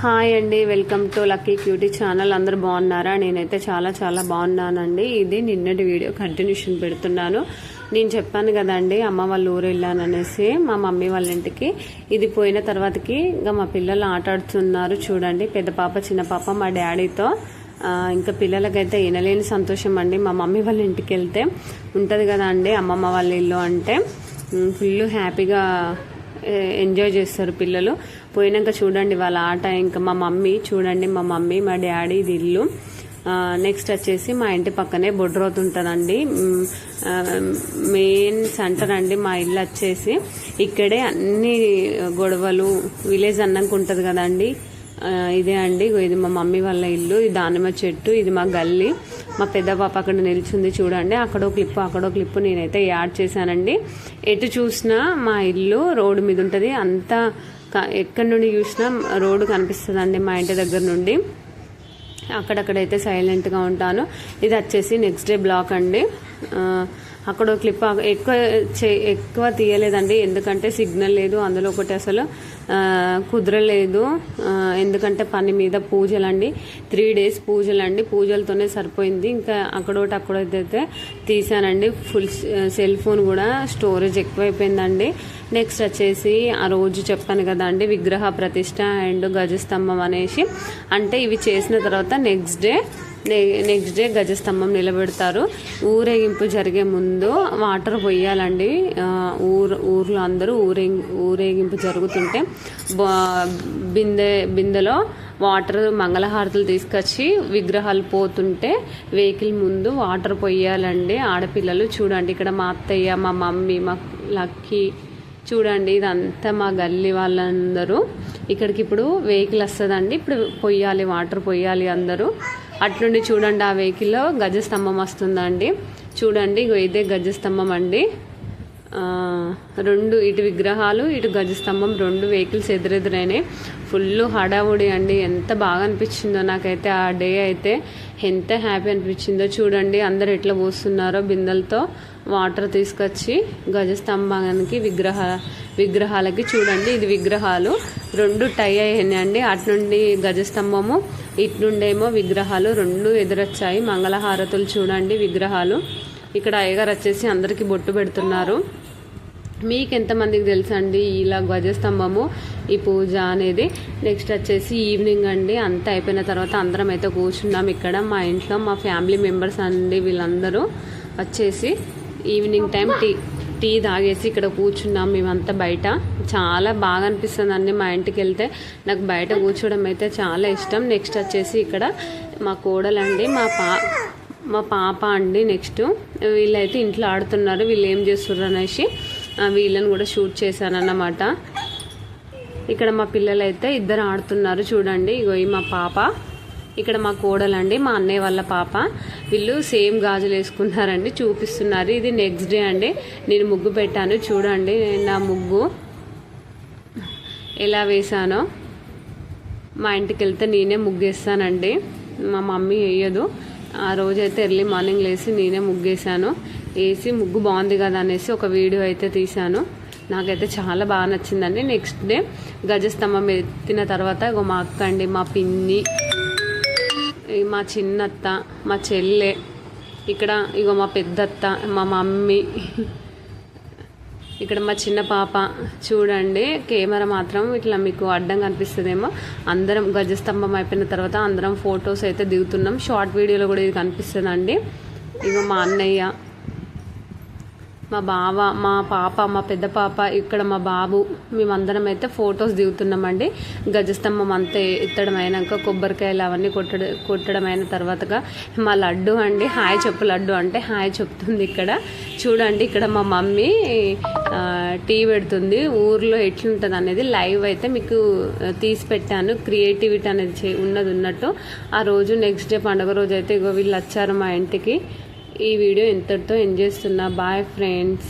Hi అండి welcome to lucky cutie channel. అందరూ బాగున్నారా? నేనైతే చాలా చాలా బాగున్నానండి. ఇది నిన్నటి వీడియో కంటిన్యూషన్ పెడుతున్నాను. నేను చెప్పాను కదండి అమ్మ వాళ్ళ ఊరు వెళ్ళాను అనేసి మా మమ్మీ వాళ్ళ ఇంటికి. ఇది పోయిన తర్వాతకి ఇంకా మా పిల్లలు ఆటాడుతున్నారు చూడండి. పెద్ద పాప చిన్న పాప మా డాడీతో. ఇంకా పిల్లలకైతే వినలేని సంతోషం అండి. మా మమ్మీ వాళ్ళ ఇంటికి వెళ్తే ఉంటుంది కదా అండి అమ్మమ్మ వాళ్ళ ఇల్లు అంటే. ఫుల్ హ్యాపీగా ఎంజాయ్ చేస్తారు పిల్లలు. పోయినాక చూడండి వాళ్ళ ఆట ఇంకా మా మమ్మీ చూడండి మా మమ్మీ మా డాడీ ఇది ఇల్లు. నెక్స్ట్ వచ్చేసి మా ఇంటి పక్కనే బొడ్రోత్ ఉంటుందండి మెయిన్ సెంటర్ అండి మా ఇల్లు వచ్చేసి. ఇక్కడే అన్ని గొడవలు విలేజ్ అన్నాక ఉంటుంది కదండి. ఇదే అండి. ఇది మా మమ్మీ వాళ్ళ ఇల్లు ఇది దానిమ్మ చెట్టు ఇది మా గల్లీ. మా పెద్ద పాప అక్కడ నిల్చుంది చూడండి. అక్కడో క్లిప్ అక్కడో క్లిప్ నేనైతే యాడ్ చేశానండి. ఎటు చూసినా మా ఇల్లు రోడ్డు మీద ఉంటుంది. అంతా క- ఎక్కడి నుండి చూసినా రోడ్డు కనిపిస్తుందండి మా ఇంటి దగ్గర నుండి. అక్కడక్కడైతే సైలెంట్గా ఉంటాను. ఇది వచ్చేసి నెక్స్ట్ డే బ్లాక్ అండి. అక్కడ క్లిప్ ఎక్కువ చే- ఎక్కువ తీయలేదండి. ఎందుకంటే సిగ్నల్ లేదు. అందులో ఒకటి అసలు కుదరలేదు. ఎందుకంటే పని మీద పూజలండి. Three days పూజలండి. పూజలతోనే సరిపోయింది. ఇంకా అక్కడోటి అక్కడైతే తీసానండి ఫుల్ సెల్ ఫోన్ కూడా స్టోరేజ్ ఎక్కువైపోయిందండి. నెక్స్ట్ వచ్చేసి ఆ రోజు చెప్పాను కదా అండి విగ్రహ ప్రతిష్ట అండ్ గజస్తంభం అనేసి. అంటే ఇవి చేసిన తర్వాత నెక్స్ట్ డే నెక్స్ట్ డే గజస్తంభం నిలబెడతారు. ఊరేగింపు జరిగే ముందు వాటర్ పొయ్యాలండి. ఊరు ఊర్లో అందరూ ఊరే ఊరేగింపు జరుగుతుంటే బిందె బిందెలో వాటర్ మంగళహారతులు తీసుకొచ్చి విగ్రహాలు పోతుంటే వెహికల్ ముందు వాటర్ పొయ్యాలండి. ఆడపిల్లలు చూడండి ఇక్కడ మా అత్తయ్య మా మమ్మీ మా లక్కీ చూడండి ఇదంతా మా గల్లీ వాళ్ళందరూ. ఇక్కడికి ఇప్పుడు వెహికల్ వస్తుందండి. ఇప్పుడు పొయ్యాలి వాటర్ పొయ్యాలి అందరూ. అట్నుండి చూడండి ఆ వెహికల్లో గజస్తంభం వస్తుందండి. చూడండి ఇగో ఇదే గజస్తంభం అండి. రెండు ఇటు విగ్రహాలు ఇటు గజస్తంభం రెండు వెహికల్స్ ఎదురెదురైనాయి. ఫుల్ హడావుడి అండి. ఎంత బాగా అనిపించిందో నాకైతే ఆ డే అయితే. ఎంత హ్యాపీ అనిపించిందో చూడండి. అందరు ఎట్లా పోస్తున్నారో బిందెలతో వాటర్ తీసుకొచ్చి గజస్తంభానికి విగ్రహ విగ్రహాలకి చూడండి. ఇది విగ్రహాలు. రెండు టై అయ్యాయండి అటు నుండి గజస్తంభము ఇటు నుండేమో విగ్రహాలు. రెండు ఎదురొచ్చాయి. మంగళహారతులు చూడండి విగ్రహాలు. ఇక్కడ అయ్యగారు వచ్చేసి అందరికీ బొట్టు పెడుతున్నారు. మీకు ఎంతమందికి తెలుసండి ఇలా ధ్వజస్తంభము ఈ పూజ అనేది? నెక్స్ట్ వచ్చేసి ఈవినింగ్ అండి అంతా అయిపోయిన తర్వాత అందరం అయితే కూర్చున్నాం ఇక్కడ. మా ఇంట్లో మా ఫ్యామిలీ మెంబర్స్ అండి వీళ్ళందరూ వచ్చేసి ఈవినింగ్ టైం టీ టీ తాగేసి ఇక్కడ కూర్చున్నాం. మేమంతా బయట. చాలా బాగా అనిపిస్తుంది అండి మా ఇంటికి వెళ్తే. నాకు బయట కూర్చోవడం అయితే చాలా ఇష్టం. నెక్స్ట్ వచ్చేసి ఇక్కడ మా కోడలండి మా పా మా పాప అండి నెక్స్ట్. వీళ్ళైతే ఇంట్లో ఆడుతున్నారు వీళ్ళు ఏం చేస్తుర్రు అనేసి వీళ్ళని కూడా షూట్ చేశానన్నమాట. ఇక్కడ మా పిల్లలు అయితే ఇద్దరు ఆడుతున్నారు చూడండి ఇగో ఈ మా పాప. ఇక్కడ మా కోడలండి మా అన్నయ్య వాళ్ళ పాప. వీళ్ళు సేమ్ గాజులు వేసుకున్నారండి చూపిస్తున్నారు. ఇది నెక్స్ట్ డే అండి నేను ముగ్గు పెట్టాను చూడండి నా ముగ్గు ఎలా వేసానో మా ఇంటికి వెళ్తే నేనే ముగ్గేస్తానండి మా మమ్మీ వేయదు. ఆ రోజైతే ఎర్లీ మార్నింగ్ లేచి నేనే ముగ్గేసాను వేసి ముగ్గు బాగుంది కదా అనేసి ఒక వీడియో అయితే తీశాను. నాకైతే చాలా బాగా నచ్చిందండి. నెక్స్ట్ డే గజస్తంభం ఎత్తిన తర్వాత ఇగో మా అక్క అండి మా పిన్ని మా చిన్నత్త మా చెల్లె ఇక్కడ ఇగో మా పెద్దత్త మా మమ్మీ ఇక్కడ మా చిన్న పాప చూడండి కెమెరా మాత్రం ఇట్లా మీకు అడ్డం కనిపిస్తుందేమో అందరం గజస్తంభం అయిపోయిన తర్వాత అందరం ఫొటోస్ అయితే దిగుతున్నాం. షార్ట్ వీడియోలో కూడా ఇది కనిపిస్తుందండి. ఇక మా అన్నయ్య మా బావ మా పాప మా పెద్ద పాప ఇక్కడ మా బాబు మేమందరం అయితే ఫొటోస్ దిగుతున్నామండి. గజస్తంభం అంతా ఎత్తడం అయినాక కొబ్బరికాయలు అవన్నీ కొట్టడం కొట్టడం అయిన తర్వాతగా మా లడ్డు అండి. హాయ్ చెప్పు లడ్డు అంటే హాయ్ చెప్తుంది ఇక్కడ. చూడండి ఇక్కడ మా మమ్మీ టీ పెడుతుంది. ఊర్లో ఎట్లుంటుంది అనేది లైవ్ అయితే మీకు తీసి పెట్టాను. క్రియేటివిటీ అనేది చే- ఉన్నది ఉన్నట్టు. ఆ రోజు నెక్స్ట్ డే పండుగ రోజు అయితే ఇగో వీళ్ళు వచ్చారు మా ఇంటికి. ఈ వీడియో ఇంతటితో ఎంజాయ్ చేస్తున్నా. Bye friends